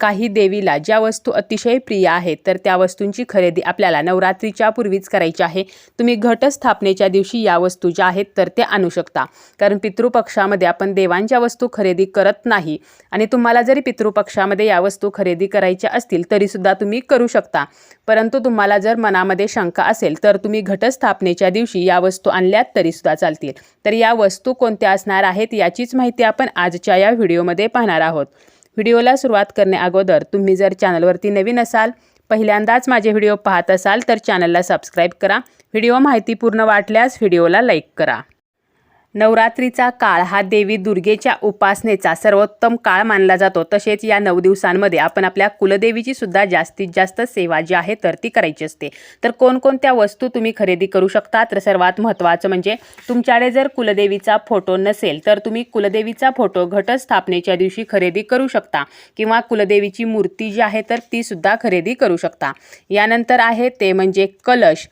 काही देवीला ज्या वस्तू अतिशय प्रिय आहेत तर त्या वस्तूंची खरेदी आपल्याला नवरात्रीच्या पूर्वीच करायची आहे. तुम्ही घटस्थापनेच्या दिवशी या वस्तू ज्या आहेत तर ते आणू शकता. कारण पितृपक्षामध्ये आपण देवांच्या वस्तू खरेदी करत नाही आणि तुम्हाला जरी पितृपक्षामध्ये या वस्तू खरेदी करायच्या असतील तरीसुद्धा तुम्ही करू शकता. परंतु तुम्हाला जर मनामध्ये शंका असेल तर तुम्ही घटस्थापनेच्या दिवशी या वस्तू आणल्यात तरीसुद्धा चालतील. तर या वस्तू कोणत्या असणार आहेत याचीच माहिती आपण आजच्या या व्हिडिओमध्ये पाहणार आहोत. व्हिडिओला सुरुवात करण्याअगोदर तुम्ही जर चॅनलवरती नवीन असाल पहिल्यांदाच माझे व्हिडिओ पाहत असाल तर चॅनलला सबस्क्राईब करा. व्हिडिओ माहितीपूर्ण वाटल्यास व्हिडिओला लाईक करा. नवरात्रीचा काळ हा देवी दुर्गेच्या उपासनेचा सर्वोत्तम काळ मानला जातो. तसेच या नऊ दिवसांमध्ये आपण आपल्या कुलदेवीची सुद्धा जास्तीत जास्त सेवा जी आहे तर ती करायची असते. तर कोणकोणत्या वस्तू तुम्ही खरेदी करू शकता? तर सर्वात महत्त्वाचं म्हणजे तुमच्याकडे जर कुलदेवीचा फोटो नसेल तर तुम्ही कुलदेवीचा फोटो घटस्थापनेच्या दिवशी खरेदी करू शकता किंवा कुलदेवीची मूर्ती जी आहे तर ती सुद्धा खरेदी करू शकता. यानंतर आहे ते म्हणजे कलश.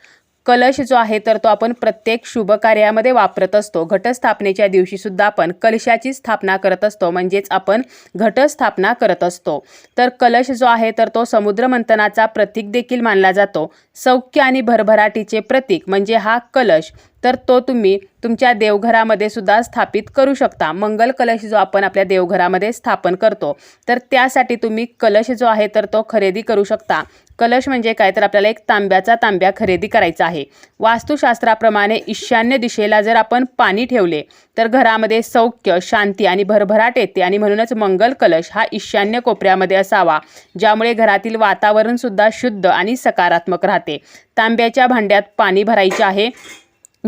कलश जो आहे तर तो आपण प्रत्येक शुभ कार्यामध्ये वापरत असतो. घटस्थापनेच्या दिवशी सुद्धा आपण कलशाची स्थापना करत असतो. म्हणजेच आपण घटस्थापना करत असतो. तर कलश जो आहे तर तो समुद्र मंथनाचा प्रतीक देखील मानला जातो. सौख्य आणि भरभराटीचे प्रतीक म्हणजे हा कलश. तर तो तुम्ही तुमच्या देवघरामध्ये सुद्धा स्थापित करू शकता. मंगल कलश जो आपण आपल्या देवघरामध्ये स्थापन करतो तर त्यासाठी तुम्ही कलश जो आहे तर तो खरेदी करू शकता. कलश म्हणजे काय? तर आपल्याला एक तांब्याचा तांब्या खरेदी करायचा आहे. वास्तुशास्त्राप्रमाणे ईशान्य दिशेला जर आपण पाणी ठेवले तर घरामध्ये सौख्य शांती आणि भरभराट येते आणि म्हणूनच मंगल कलश हा ईशान्य कोपऱ्यामध्ये असावा ज्यामुळे घरातील वातावरणसुद्धा शुद्ध आणि सकारात्मक राहते. तांब्याच्या भांड्यात पाणी भरायचे आहे.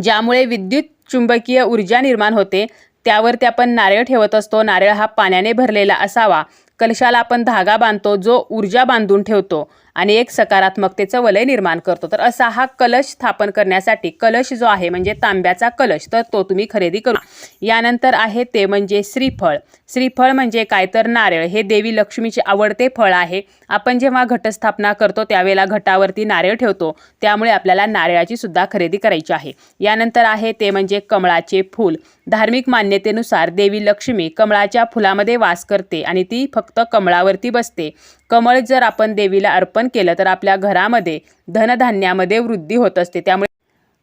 ज्यामुळे विद्युत चुंबकीय ऊर्जा निर्माण होते त्यावरती आपण नारळ ठेवत असतो. नारळ हा पाण्याने भरलेला असावा. कलशाला आपण धागा बांधतो जो ऊर्जा बांधून ठेवतो. आणि एक सकारात्मकतेचं वलय निर्माण करतो. तर असा हा कलश स्थापन करण्यासाठी कलश जो आहे म्हणजे तांब्याचा कलश तर तो तुम्ही खरेदी करू. यानंतर आहे ते म्हणजे श्रीफळ. श्रीफळ म्हणजे काय? तर नारळ. हे देवी लक्ष्मीचे आवडते फळ आहे. आपण जेव्हा घटस्थापना करतो त्यावेळेला घटावरती नारळ ठेवतो. त्यामुळे आपल्याला नारळाची सुद्धा खरेदी करायची आहे. यानंतर आहे ते म्हणजे कमळाचे फूल. धार्मिक मान्यतेनुसार देवी लक्ष्मी कमळाच्या फुलामध्ये वास करते आणि ती फक्त कमळावरती बसते. कमळ जर आपण देवीला अर्पण केलं तर आपल्या घरामध्ये धनधान्यामध्ये वृद्धी होत असते. त्यामुळे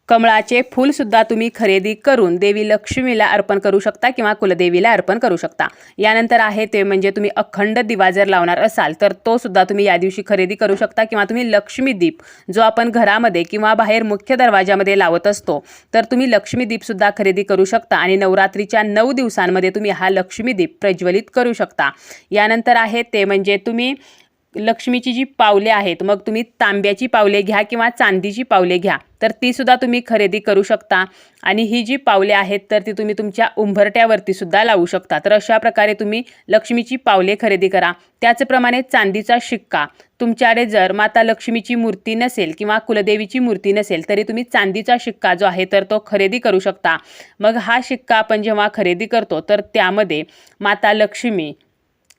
कमळाचे फूलसुद्धा तुम्ही खरेदी करून देवी लक्ष्मीला अर्पण करू शकता किंवा कुलदेवीला अर्पण करू शकता. यानंतर आहे ते म्हणजे तुम्ही अखंड दिवा जर लावणार असाल तर तो सुद्धा तुम्ही या दिवशी खरेदी करू शकता किंवा तुम्ही लक्ष्मीदीप जो आपण घरामध्ये किंवा बाहेर मुख्य दरवाजामध्ये लावत असतो तर तुम्ही लक्ष्मीदीपसुद्धा खरेदी करू शकता आणि नवरात्रीच्या नऊ दिवसांमध्ये तुम्ही हा लक्ष्मीदीप प्रज्वलित करू शकता. यानंतर आहे ते म्हणजे तुम्ही लक्ष्मीची जी पावले आहेत मग तुम्ही तांब्याची पावले घ्या किंवा चांदीची पावले घ्या तर ती सुद्धा तुम्ही खरेदी करू शकता. आणि ही जी पावले आहेत तर ती तुम्ही तुमच्या उंबरट्यावरती सुद्धा लावू शकता. तर अशा प्रकारे तुम्ही लक्ष्मीची पावले खरेदी करा. त्याचप्रमाणे चांदीचा शिक्का. तुमच्याकडे जर माता लक्ष्मीची मूर्ती नसेल किंवा कुलदेवीची मूर्ती नसेल तरी तुम्ही चांदीचा शिक्का जो आहे तर तो खरेदी करू शकता. मग हा शिक्का आपण जेव्हा खरेदी करतो तर त्यामध्ये माता लक्ष्मी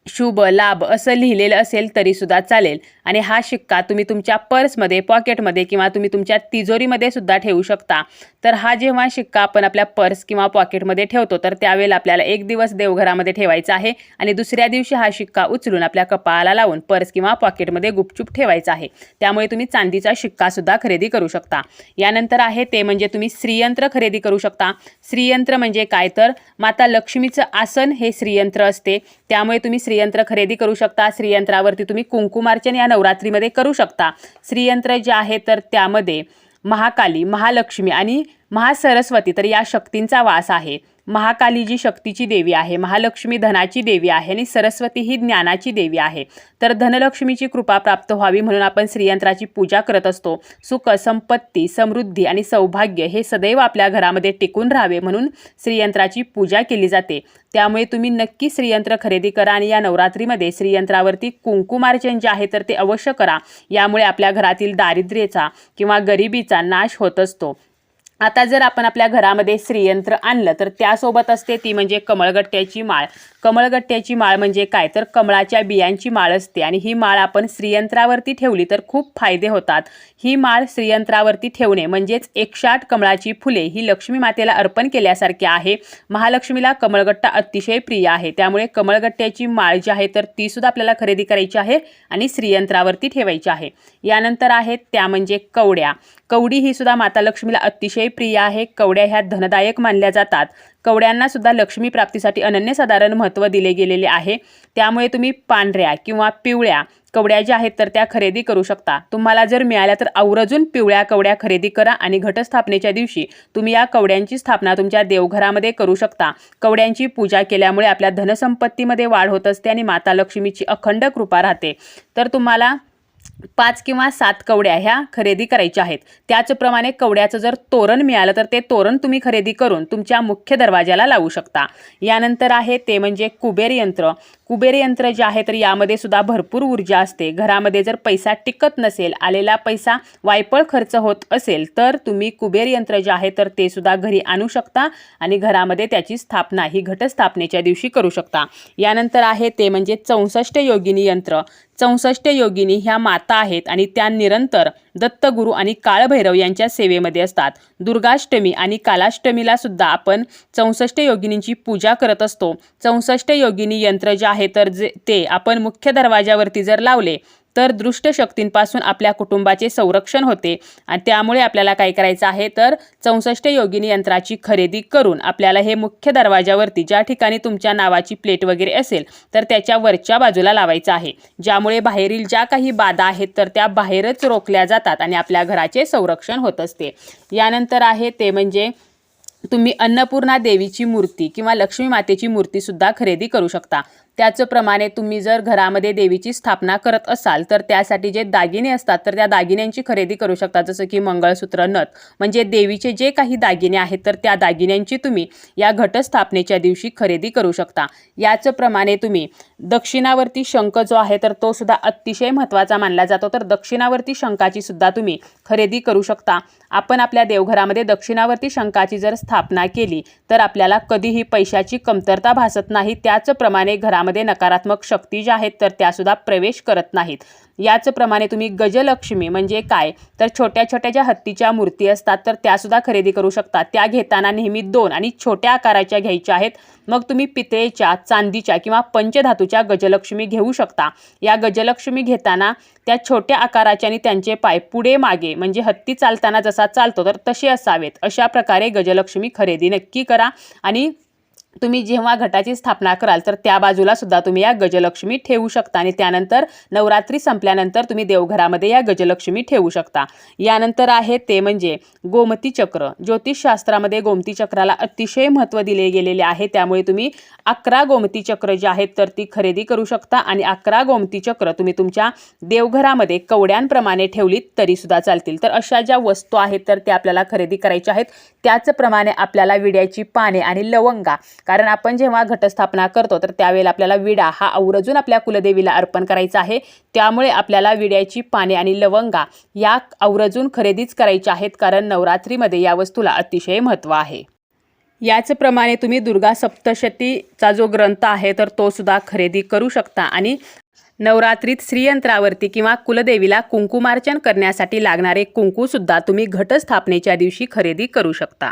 शुभ लाभ असं लिहिलेलं असेल तरीसुद्धा चालेल. आणि हा शिक्का तुम्ही तुमच्या पर्समध्ये पॉकेटमध्ये किंवा तुम्ही तुमच्या तिजोरीमध्ये सुद्धा ठेवू शकता. तर हा जेव्हा शिक्का आपण आपल्या पर्स किंवा पॉकेटमध्ये ठेवतो तर त्यावेळेला आपल्याला एक दिवस देवघरामध्ये ठेवायचा आहे आणि दुसऱ्या दिवशी हा शिक्का उचलून आपल्या कपाळाला लावून पर्स किंवा पॉकेटमध्ये गुपचूप ठेवायचा आहे. त्यामुळे तुम्ही चांदीचा शिक्कासुद्धा खरेदी करू शकता. यानंतर आहे ते म्हणजे तुम्ही श्रीयंत्र खरेदी करू शकता. श्रीयंत्र म्हणजे काय? तर माता लक्ष्मीचं आसन हे श्रीयंत्र असते. त्यामुळे तुम्ही श्री श्रीयंत्र खरेदी करू शकता. श्रीयंत्रावरती तुम्ही कुंकुमार्चन या नवरात्रीमध्ये करू शकता. श्रीयंत्र जे आहे तर त्यामध्ये महाकाली महालक्ष्मी आणि महासरस्वती तर या शक्तींचा वास आहे. महाकाली जी शक्तीची देवी आहे महालक्ष्मी धनाची देवी आहे आणि सरस्वती ही ज्ञानाची देवी आहे. तर धनलक्ष्मीची कृपा प्राप्त व्हावी म्हणून आपण श्रीयंत्राची पूजा करत असतो. सुख संपत्ती समृद्धी आणि सौभाग्य हे सदैव आपल्या घरामध्ये टिकून राहावे म्हणून श्रीयंत्राची पूजा केली जाते. त्यामुळे तुम्ही नक्की श्रीयंत्र खरेदी करा आणि या नवरात्रीमध्ये श्रीयंत्रावरती कुंकुमार्चन जे आहे तर ते अवश्य करा. यामुळे आपल्या घरातील दारिद्र्याचा किंवा गरिबीचा नाश होत असतो. आता जर आपण आपल्या घरामध्ये श्रीयंत्र आणलं तर त्यासोबत असते ती म्हणजे कमळगट्ट्याची माळ. कमळगट्ट्याची माळ म्हणजे काय? तर कमळाच्या बियांची माळ असते आणि ही माळ आपण श्रीयंत्रावरती ठेवली तर खूप फायदे होतात. ही माळ श्रीयंत्रावरती ठेवणे म्हणजेच एकशाट कमळाची फुले ही लक्ष्मी मातेला अर्पण केल्यासारखी आहे. महालक्ष्मीला कमळगट्टा अतिशय प्रिय आहे. त्यामुळे कमळगट्ट्याची माळ जी आहे तर ती सुद्धा आपल्याला खरेदी करायची आहे आणि श्रीयंत्रावरती ठेवायची आहे. यानंतर आहेत त्या म्हणजे कवड्या. कवडी ही सुद्धा माता लक्ष्मीला अतिशय प्रिय आहे. कवड्या ह्या धनदायक मानल्या जातात. कवड्यांना सुद्धा लक्ष्मी प्राप्तीसाठी अनन्यसाधारण महत्त्व दिले गेलेले आहे. त्यामुळे तुम्ही पांढऱ्या किंवा पिवळ्या कवड्या ज्या आहेत तर त्या खरेदी करू शकता. तुम्हाला जर मिळाल्या तर आवर्जून पिवळ्या कवड्या खरेदी करा आणि घटस्थापनेच्या दिवशी तुम्ही या कवड्यांची स्थापना तुमच्या देवघरामध्ये करू शकता. कवड्यांची पूजा केल्यामुळे आपल्या धनसंपत्तीमध्ये वाढ होत असते आणि माता लक्ष्मीची अखंड कृपा राहते. तर तुम्हाला पाच किंवा सात कवड्या ह्या खरेदी करायच्या आहेत. त्याचप्रमाणे कवड्याचं जर तोरण मिळालं तर ते तोरण तुम्ही खरेदी करून तुमच्या मुख्य दरवाजाला लावू शकता. यानंतर आहे ते म्हणजे कुबेर यंत्र. कुबेर यंत्र जे आहे तर यामध्ये सुद्धा भरपूर ऊर्जा असते. घरामध्ये जर पैसा टिकत नसेल आलेला पैसा वायपळ खर्च होत असेल तर तुम्ही कुबेर यंत्र जे आहे तर ते सुद्धा घरी आणू शकता आणि घरामध्ये त्याची स्थापना ही घटस्थापनेच्या दिवशी करू शकता. यानंतर आहे ते म्हणजे चौसष्ट योगिनी यंत्र. चौसष्ट योगिनी ह्या माता आहेत आणि त्या निरंतर दत्तगुरू आणि काळभैरव यांच्या सेवेमध्ये असतात. दुर्गाष्टमी आणि कालाष्टमीला सुद्धा आपण चौसष्ट योगिनींची पूजा करत असतो. चौसष्ट योगिनी यंत्र जे आहे तर जे ते आपण मुख्य दरवाजावरती जर लावले तर दृष्ट शक्तींपासून आपल्या कुटुंबाचे संरक्षण होते. आणि त्यामुळे आपल्याला काय करायचं आहे? तर चौसष्ट योगिनी यंत्राची खरेदी करून आपल्याला हे मुख्य दरवाजावरती ज्या ठिकाणी तुमच्या नावाची प्लेट वगैरे असेल तर त्याच्या वरच्या बाजूला लावायचं आहे. ज्यामुळे बाहेरील ज्या काही बाधा आहेत तर त्या बाहेरच रोखल्या जातात आणि आपल्या घराचे संरक्षण होत असते. यानंतर आहे ते म्हणजे तुम्ही अन्नपूर्णा देवीची मूर्ती किंवा लक्ष्मी मातेची मूर्तीसुद्धा खरेदी करू शकता. त्याचप्रमाणे तुम्ही जर घरामध्ये देवीची स्थापना करत असाल तर त्यासाठी जे दागिने असतात तर त्या दागिन्यांची खरेदी करू शकता. जसं की मंगळसूत्र नथ. म्हणजे देवीचे जे काही दागिने आहेत तर त्या दागिन्यांची तुम्ही या घटस्थापनेच्या दिवशी खरेदी करू शकता. याचप्रमाणे तुम्ही दक्षिणावर्ती शंख जो आहे तर तो सुद्धा अतिशय महत्त्वाचा मानला जातो. तर दक्षिणावर्ती शंखाची सुद्धा तुम्ही खरेदी करू शकता. आपण आपल्या देवघरामध्ये दक्षिणावर्ती शंखाची जर स्थापना केली तर आपल्याला कधीही पैशाची कमतरता भासत नाही. त्याचप्रमाणे घरामध्ये नकारात्मक शक्ती ज्या आहेत तर त्यासुद्धा प्रवेश करत नाहीत. याचप्रमाणे तुम्ही गजलक्ष्मी म्हणजे काय? तर छोट्या छोट्या ज्या हत्तीच्या मूर्ती असतात तर त्यासुद्धा खरेदी करू शकता. त्या घेताना नेहमी दोन आणि छोट्या आकाराच्या घ्यायच्या आहेत. मग तुम्ही पितळेच्या चांदीच्या किंवा पंचधातूच्या गजलक्ष्मी घेऊ शकता. या गजलक्ष्मी घेताना त्या छोट्या आकाराच्या आणि त्यांचे पाय पुढे मागे म्हणजे हत्ती चालताना जसा चालतो तर तसे असावेत. अशा प्रकारे गजलक्ष्मी खरेदी नक्की करा आणि तुम्ही जेव्हा घटाची स्थापना कराल तर त्या बाजूला सुद्धा तुम्ही या गजलक्ष्मी ठेवू शकता आणि त्यानंतर नवरात्री संपल्यानंतर तुम्ही देवघरामध्ये या गजलक्ष्मी ठेवू शकता. यानंतर आहे ते म्हणजे गोमती चक्र. ज्योतिषशास्त्रामध्ये गोमती चक्राला अतिशय महत्त्व दिले गेलेले आहे. त्यामुळे तुम्ही अकरा गोमती चक्र जे आहेत तर ती खरेदी करू शकता आणि अकरा गोमती चक्र तुम्ही तुमच्या देवघरामध्ये कवड्यांप्रमाणे ठेवलीत तरीसुद्धा चालतील. तर अशा ज्या वस्तू आहेत तर त्या आपल्याला खरेदी करायच्या आहेत. त्याचप्रमाणे आपल्याला विड्याची पाने आणि लवंगा कारण आपण जेव्हा घटस्थापना करतो तर त्यावेळेला आपल्याला विडा हा आवर्जून आपल्या कुलदेवीला अर्पण करायचा आहे. त्यामुळे आपल्याला विड्याची पाने आणि लवंगा या आवर्जून खरेदीच करायच्या आहेत कारण नवरात्रीमध्ये या वस्तूला अतिशय महत्त्व आहे. याचप्रमाणे तुम्ही दुर्गा सप्तशतीचा जो ग्रंथ आहे तर तो सुद्धा खरेदी करू शकता आणि नवरात्रीत श्रीयंत्रावरती किंवा कुलदेवीला कुंकुमार्चन करण्यासाठी लागणारे कुंकूसुद्धा तुम्ही घटस्थापनेच्या दिवशी खरेदी करू शकता.